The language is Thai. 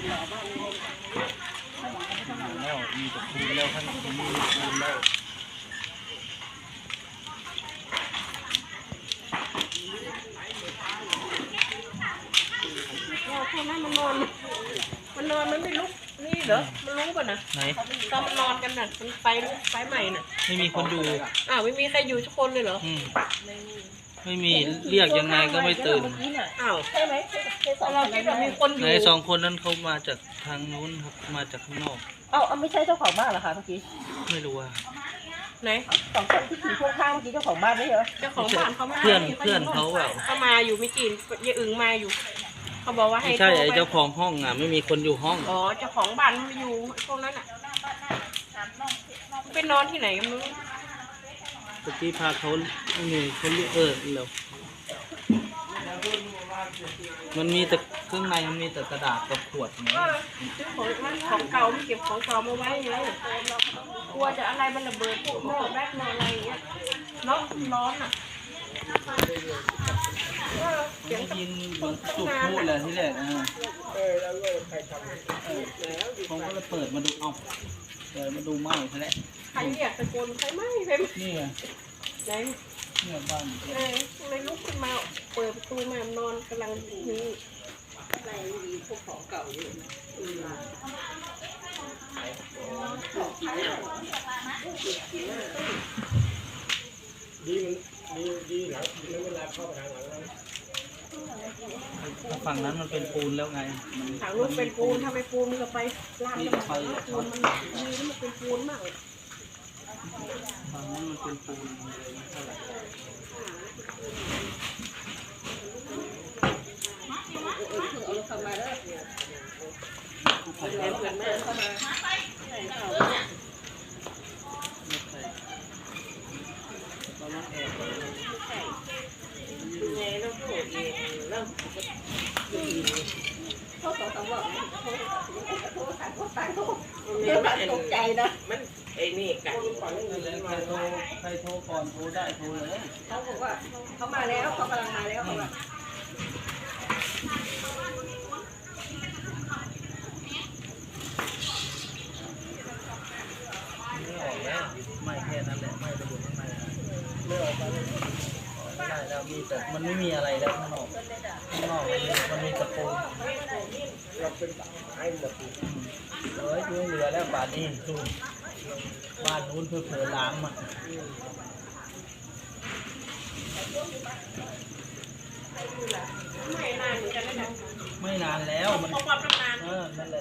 แล้วมีแต่ปูนแล้วท่านมีปูนแล้วเราแค่นั้นมันนอน มันนอนมันไม่ลุก นี่เหรอ มันรู้ป่ะนะไหนตอนมันนอนกันน่ะ มันไฟลุกไฟใหม่น่ะ ไม่มีคนอยู่อ้าวไม่มีใครอยู่ทุกคนเลยเหรอ อืม ไม่มีเรียกยังไงก็ไม่ตื่นอ้าวใช่ไหมใช่สองเราคนคินั้ดนว่าไหมมีคนอไหนยู่สองคนนั้นเขามาจากทางนู้นครับมาจากข้างนอกเอ้าเอาไม่ใช่เจ้าของบ้านเหรอคะเมื่อกี้ไม่รู้ว่าไหนสองคนที่ขี่พ่วงข้างเมื่อกี้เจ้าของบ้านไม่เหรอเจ้าของบ้านเขามาเพื่อนเพื่อนเขาเปล่าเขามาอยู่ไม่กี่ยายอึงมาอยู่เขาบอกว่าให้ไม่ใช่โทรไอ้ไปเจ้าของห้องอะ ไม่มีคนอยู่ห้องอ๋อเจ้าของบ้านมันอยู่พวกนั้นอะไปนอนที่ไหนกันไม่รู้ ตะกี้พาเขาไม่มีเขาเรียกเออแล้วมันมีแต่เครื่องในมันมีแต่กระดาษกับขวดไงก็ซื้อของมันของเก่าไม่เก็บของเก่ามาไว้ไงกลัวจะอะไรมันระเบิดพวกโม่แบกโม่อะไรอย่างเงี้ยเนาะร้อนอะเออเสียงได้ยินเหมือนจุดพูดเลยที่แรกอะเออผมก็เลยเปิดมาดูเอ้า เปิดมาดูไหม้ซะแล้วใครเรียกตะโกนใครไม่ใครไม่นี่ไงไหนเนี่ยบ้านเออเลยลุกขึ้นมาเปิดประตูมานอนกำลังนี่ ฝั่งนั้นมันเป็นปูนแล้วไงถางลูกเป็นปูนถ้าไม่ปูนมันก็ไปลากกันไปปูนมันมีนี่มันเป็นปูนมากเลยฝั่งนั้นมันเป็นปูนเท่าไหร่แรงเกินมากเข้ามาไงเราพูดเองเราเขาสองสามบอกโทรสั่งโทรสั่งโทร เดี๋ยวมันตกใจนะ มันไอ้นี่กันใครโทรใครโทรก่อนโทรได้โทรเลยเขาบอกว่าเขามาแล้วเขากำลังมาแล้วเขาบอกไม่ออกแล้วไม่แค่นั้นแหละไม่ไปดูข้างในอะไม่ออกมาเลยไแล้วมีแต่มันไม่มีอะไรแล้วข้างนอกข้างนอกมันมีมันมีตะปูเราเป็นให้หมดเอ้ยช่วยเหลือแล้วป่านนี้ดูบ้านนู้นเพื่อเผลอล้างมาไม่นานเหมือนกันนะไม่นานแล้วมันเพราะความานเออนั่นแหละ